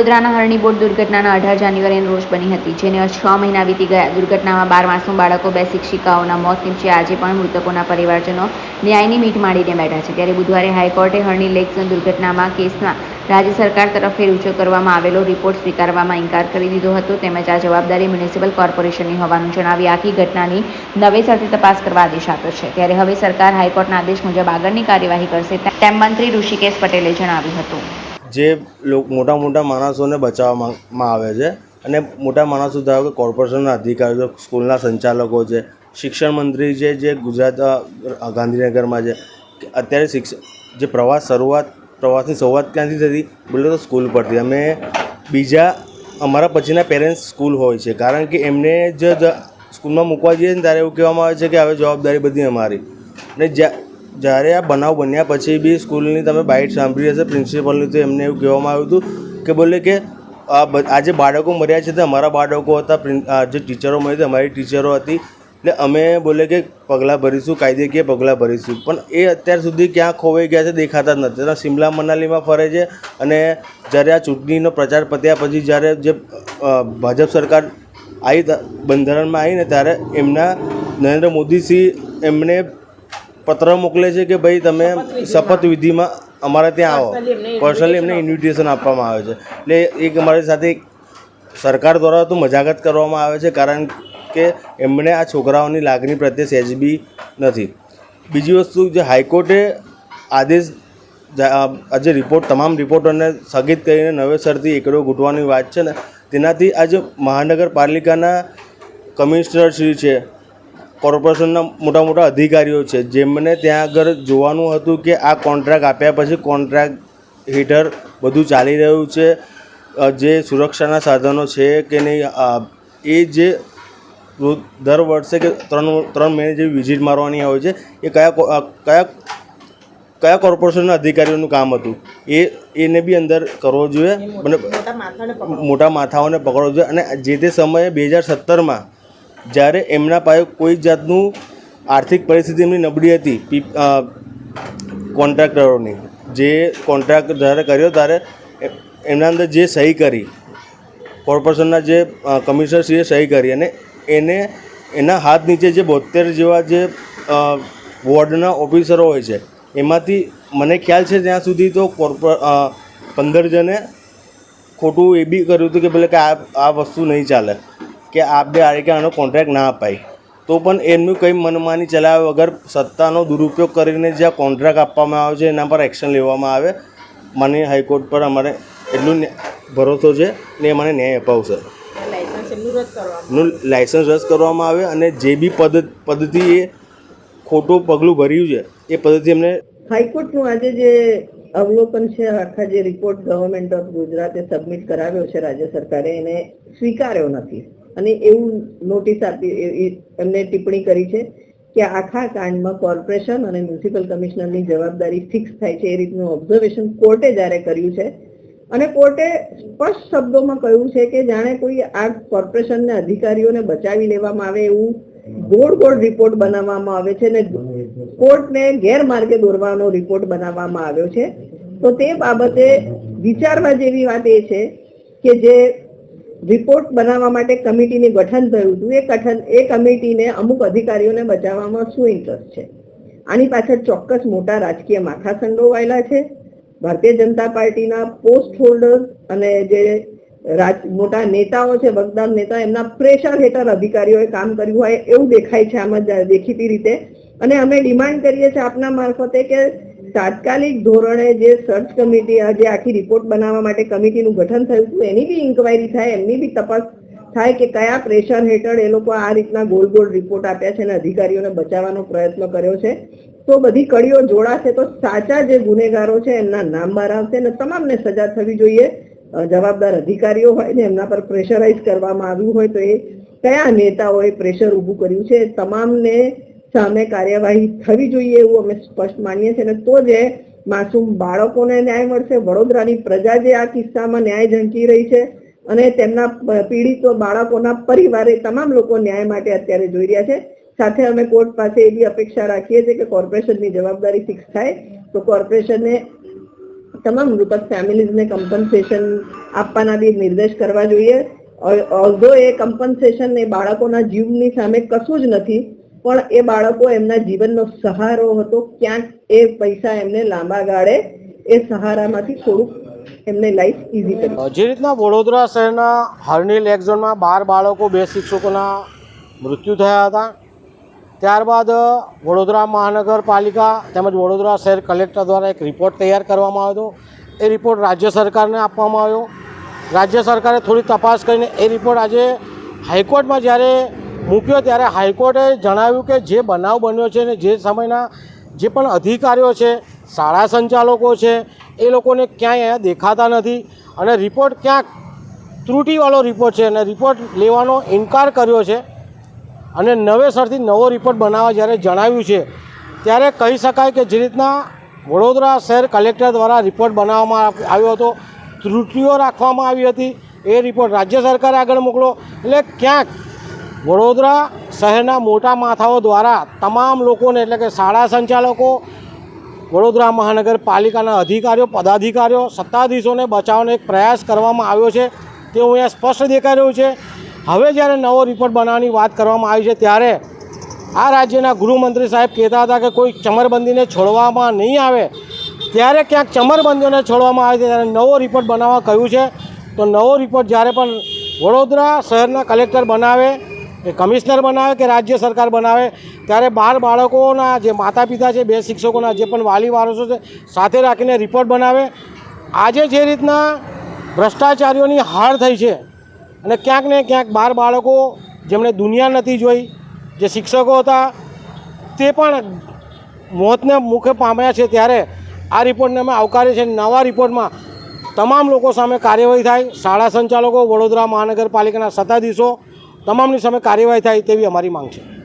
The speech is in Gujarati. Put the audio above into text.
વડોદરાના હરણી બોટ દુર્ઘટનાના અઢાર જાન્યુઆરીના રોજ બની હતી, જેને છ મહિના વીતી ગયા. દુર્ઘટનામાં બાર માસનું બાળકો, બે શિક્ષિકાઓના મોત નીપજ્યા. આજે પણ મૃતકોના પરિવારજનો ન્યાયની મીટ માંડીને બેઠા છે. ત્યારે બુધવારે હાઈકોર્ટે હરણી લેક દુર્ઘટનામાં કેસમાં રાજ્ય સરકાર તરફથી રજૂ કરવામાં આવેલો રિપોર્ટ સ્વીકારવામાં ઇનકાર કરી દીધો હતો. તેમજ આ જવાબદારી મ્યુનિસિપલ કોર્પોરેશનની હોવાનું જણાવી આખી ઘટનાની નવેસરથી તપાસ કરવા આદેશ આપ્યો છે. ત્યારે હવે સરકાર હાઈકોર્ટના આદેશ મુજબ આગળની કાર્યવાહી કરશે તેમ મંત્રી ઋષિકેશ પટેલે જણાવ્યું હતું. જે મોટા મોટા માણસોને બચાવવામાં આવે છે અને મોટા માણસો ધારો કે કોર્પોરેશનના અધિકારીઓ સ્કૂલના સંચાલકો છે, શિક્ષણ મંત્રી છે, જે ગુજરાત ગાંધીનગરમાં છે અત્યારે શિક્ષ, જે પ્રવાસ શરૂઆત, પ્રવાસની શરૂઆત ક્યાંથી થતી? બોલે તો સ્કૂલ પરથી. અમે બીજા, અમારા પછીના પેરેન્ટ્સ સ્કૂલ હોય છે. કારણ કે એમને જ, સ્કૂલમાં મૂકવા જઈએ ને ત્યારે એવું કહેવામાં આવે છે કે હવે જવાબદારી બધી અમારી. ને જ્યાં જ્યારે આ બનાવ બન્યા પછી બી સ્કૂલની તમે બાઇટ સાંભળી હશે, પ્રિન્સિપલની તો એમને એવું કહેવામાં આવ્યું હતું કે બોલે કે આ જે બાળકો મર્યા છે તે અમારા બાળકો હતા જે ટીચરો મળી હતી અમારી ટીચરો હતી. એટલે અમે બોલે કે પગલાં ભરીશું, કાયદેકીય પગલાં ભરીશું. પણ એ અત્યાર સુધી ક્યાં ખોવાઈ ગયા છે દેખાતા જ નથી. ત્યાં શિમલા મનાલીમાં ફરે છે અને જ્યારે આ ચૂંટણીનો પ્રચાર પત્યા પછી જ્યારે જે ભાજપ સરકાર આવી બંધારણમાં આવીને ત્યારે એમના નરેન્દ્ર મોદીસિંહ એમણે પત્ર મોકલે છે કે ભાઈ તમે શપથવિધિમાં અમારા ત્યાં આવો. પર્સનલી એમને ઇન્વિટેશન આપવામાં આવે છે. એટલે એક અમારી સાથે સરકાર દ્વારા તો મજાકત કરવામાં આવે છે કારણ કે એમણે આ છોકરાઓની લાગણી પ્રત્યે સહેજ બી નથી. બીજી વસ્તુ જે હાઈકોર્ટે આદેશ આજે રિપોર્ટ તમામ રિપોર્ટોને સ્થગિત કરીને નવેસરથી એકડો ઘૂંટવાની વાત છે ને તેનાથી આજે મહાનગરપાલિકાના કમિશનર શ્રી છે કોર્પોરેશનના મોટા મોટા અધિકારીઓ છે જેમને ત્યાં આગળ જોવાનું હતું કે આ કોન્ટ્રાક્ટ આપ્યા પછી કોન્ટ્રાક્ટ હેઠળ બધું ચાલી રહ્યું છે જે સુરક્ષાના સાધનો છે કે નહીં એ જે દર વર્ષે કે ત્રણ ત્રણ મહિને જેવી વિઝિટ મારવાની હોય છે એ કયા કયા કયા કોર્પોરેશનના અધિકારીઓનું કામ હતું એ એને બી અંદર કરવો જોઈએ અને મોટા માથાઓને પકડવો જોઈએ અને જે તે સમયે બે હજાર સત્તરમાં જ્યારે એમના પાસે કોઈ જાતનું આર્થિક પરિસ્થિતિ એમની નબળી હતી કોન્ટ્રાક્ટરોની. જે કોન્ટ્રાક્ટ જ્યારે કર્યો ત્યારે એમના અંદર જે સહી કરી, કોર્પોરેશનના જે કમિશનરશ્રીએ સહી કરી અને એને, એના હાથ નીચે જે બોતેર જેવા જે વોર્ડના ઓફિસરો હોય છે, એમાંથી મને ખ્યાલ છે ત્યાં સુધી તો કોર્પો પંદર જણે ખોટું એ બી કર્યું હતું કે ભલે કે આ આ વસ્તુ નહીં ચાલે. કે આપણે આ કે આનો કોન્ટ્રાક્ટ ના અપાય. તો પણ એમનું કંઈ મનમાની ચલાવ્યા વગર સત્તાનો દુરુપયોગ કરીને જ્યાં કોન્ટ્રાક્ટ આપવામાં આવે છે એના પર એક્શન લેવામાં આવે. મને હાઈકોર્ટ પર અમારે એટલું ભરોસો છે ને એ મને ન્યાય અપાવશે. નું લાઇસન્સ રદ કરવામાં આવે. અને જે બી પદ પદ્ધતિ એ ખોટું પગલું ભર્યું છે એ પદ્ધતિ એમને હાઈકોર્ટનું આજે જે અવલોકન છે આખા જે રિપોર્ટ ગવર્મેન્ટ ઓફ ગુજરાતે સબમિટ કરાવ્યો છે રાજ્ય સરકારે એને સ્વીકાર્યો નથી. અને એવું નોટિસ આપી એમને ટિપ્પણી કરી છે કે આખા કાંડમાં કોર્પોરેશન અને મ્યુનિસિપલ કમિશનરની જવાબદારી ફિક્સ થાય છે, એ રીતનું ઓબ્ઝર્વેશન કોર્ટે જ્યારે કર્યું છે. અને કોર્ટે સ્પષ્ટ શબ્દોમાં કહ્યું છે કે જાણે કોઈ આ કોર્પોરેશનના અધિકારીઓને બચાવી લેવામાં આવે એવું ગોળ ગોળ રિપોર્ટ બનાવવામાં આવે છે ને કોર્ટને ગેરમાર્ગે દોરવાનો રિપોર્ટ બનાવવામાં આવ્યો છે. તો તે બાબતે વિચારવા જેવી વાત એ છે કે જે રિપોર્ટ બનાવવા માટે કમિટીનું ગઠન થયું હતું. એ ગઠન એ કમિટીને અમુક અધિકારીઓને બચાવવામાં શું ઇન્ટરેસ્ટ છે? આની પાછળ ચોક્કસ મોટા રાજકીય માથા સંડોવાયેલા છે. ભારતીય જનતા પાર્ટીના પોસ્ટ હોલ્ડર અને જે મોટા નેતાઓ છે વગદાર નેતા, એમના પ્રેશર હેઠળ અધિકારીઓએ કામ કર્યું હોય એવું દેખાય છે આમાં દેખીતી રીતે. અને અમે ડિમાન્ડ કરીએ છીએ આપના મારફતે કે તાત્કાલિક ધોરણે જે સર્ચ કમિટી જે આખી રિપોર્ટ બનાવવા માટે કમિટીનું ગઠન થયું હતું, એની બી ઇન્કવાયરી થાય, એમની બી તપાસ થાય કે કયા પ્રેશર હેઠળ એ લોકો આ રીતના ગોલ ગોળ રિપોર્ટ આપ્યા છે અને અધિકારીઓને બચાવવાનો પ્રયત્ન કર્યો છે. તો બધી કડીઓ જોડાશે તો સાચા જે ગુનેગારો છે, એમના નામ બહાર આવશે અને તમામને સજા થવી જોઈએ. જવાબદાર અધિકારીઓ હોય ને એમના પર પ્રેશરાઇઝ કરવામાં આવ્યું હોય તો એ કયા નેતાઓએ પ્રેશર ઊભું કર્યું છે તમામને સામે કાર્યવાહી થવી જોઈએ એવું અમે સ્પષ્ટ માનીએ છીએ. અને તો જે માસૂમ બાળકોને ન્યાય મળશે. વડોદરાની પ્રજા જે આ કિસ્સામાં ન્યાય ઝંકી રહી છે અને તેમના પીડિતો બાળકોના પરિવારે તમામ લોકો ન્યાય માટે અત્યારે જોઈ રહ્યા છે. સાથે અમે કોર્ટ પાસે એવી અપેક્ષા રાખીએ છીએ કે કોર્પોરેશનની જવાબદારી ફિક્સ થાય. તો કોર્પોરેશને તમામ મૃતક ફેમિલીઝને કમ્પન્સેશન આપવાના બી નિર્દેશ કરવા જોઈએ. ઓલ્ધો એ કમ્પન્સેશન એ બાળકોના જીવની સામે કશું જ નથી પણ એ બાળકો એમના જીવનનો સહારો હતો, ક્યાંક એ પૈસા એમને લાંબા ગાળે એ સહારામાંથી થોડુંક એમને લાઈફ ઇઝી કરી. જે રીતના વડોદરા શહેરના હરણી લેક બાર બાળકો, બે શિક્ષકોના મૃત્યુ થયા હતા. ત્યારબાદ વડોદરા મહાનગરપાલિકા તેમજ વડોદરા શહેર કલેક્ટર દ્વારા એક રિપોર્ટ તૈયાર કરવામાં આવ્યો એ રિપોર્ટ રાજ્ય સરકારને આપવામાં આવ્યો. રાજ્ય સરકારે થોડી તપાસ કરીને એ રિપોર્ટ આજે હાઈકોર્ટમાં જ્યારે મૂક્યો ત્યારે હાઈકોર્ટે જણાવ્યું કે જે બનાવ બન્યો છે ને જે સમયના જે પણ અધિકારીઓ છે, શાળા સંચાલકો છે, એ લોકોને ક્યાંય અહીંયા દેખાતા નથી અને રિપોર્ટ ક્યાંક ત્રુટિવાળો રિપોર્ટ છે અને રિપોર્ટ લેવાનો ઇનકાર કર્યો છે અને નવેસરથી નવો રિપોર્ટ બનાવવા જ્યારે જણાવ્યું છે, ત્યારે કહી શકાય કે જે રીતના વડોદરા શહેર કલેક્ટર દ્વારા રિપોર્ટ બનાવવામાં આવ્યો હતો, ત્રુટિઓ રાખવામાં આવી હતી, એ રિપોર્ટ રાજ્ય સરકારે આગળ મોકલો, એટલે ક્યાંક વડોદરા શહેરના મોટા માથાઓ દ્વારા તમામ લોકોને એટલે કે શાળા સંચાલકો, વડોદરા મહાનગરપાલિકાના અધિકારીઓ, પદાધિકારીઓ, સત્તાધીશોને બચાવવાનો એક પ્રયાસ કરવામાં આવ્યો છે તે અહીંયા સ્પષ્ટ દેખાઈ રહ્યું છે. હવે જ્યારે નવો રિપોર્ટ બનાવવાની વાત કરવામાં આવી છે ત્યારે આ રાજ્યના ગૃહમંત્રી સાહેબ કહેતા હતા કે કોઈ ચમરબંધીને છોડવામાં નહીં આવે. ત્યારે ક્યાંક ચમરબંધીઓને છોડવામાં આવે છે ત્યારે નવો રિપોર્ટ બનાવવા કહ્યું છે. તો નવો રિપોર્ટ જ્યારે પણ વડોદરા શહેરના કલેક્ટર બનાવે કે કમિશનર બનાવે કે રાજ્ય સરકાર બનાવે, ત્યારે બાર બાળકોના જે માતા પિતા છે, બે શિક્ષકોના જે પણ વાલી વારસો છે, સાથે રાખીને રિપોર્ટ બનાવે. આજે જે રીતના ભ્રષ્ટાચારીઓની હાર થઈ છે, અને ક્યાંક ને ક્યાંક બાર બાળકો જેમણે દુનિયા નથી જોઈ, જે શિક્ષકો હતા, તે પણ મોતને મુખે પામ્યા છે ત્યારે આ રિપોર્ટને અમે આવકારીએ છીએ. નવા રિપોર્ટમાં તમામ લોકો સામે કાર્યવાહી થાય. શાળા સંચાલકો, વડોદરા મહાનગરપાલિકાના સત્તાધીશો તમામની સામે કાર્યવાહી થાય તેવી અમારી માંગ છે.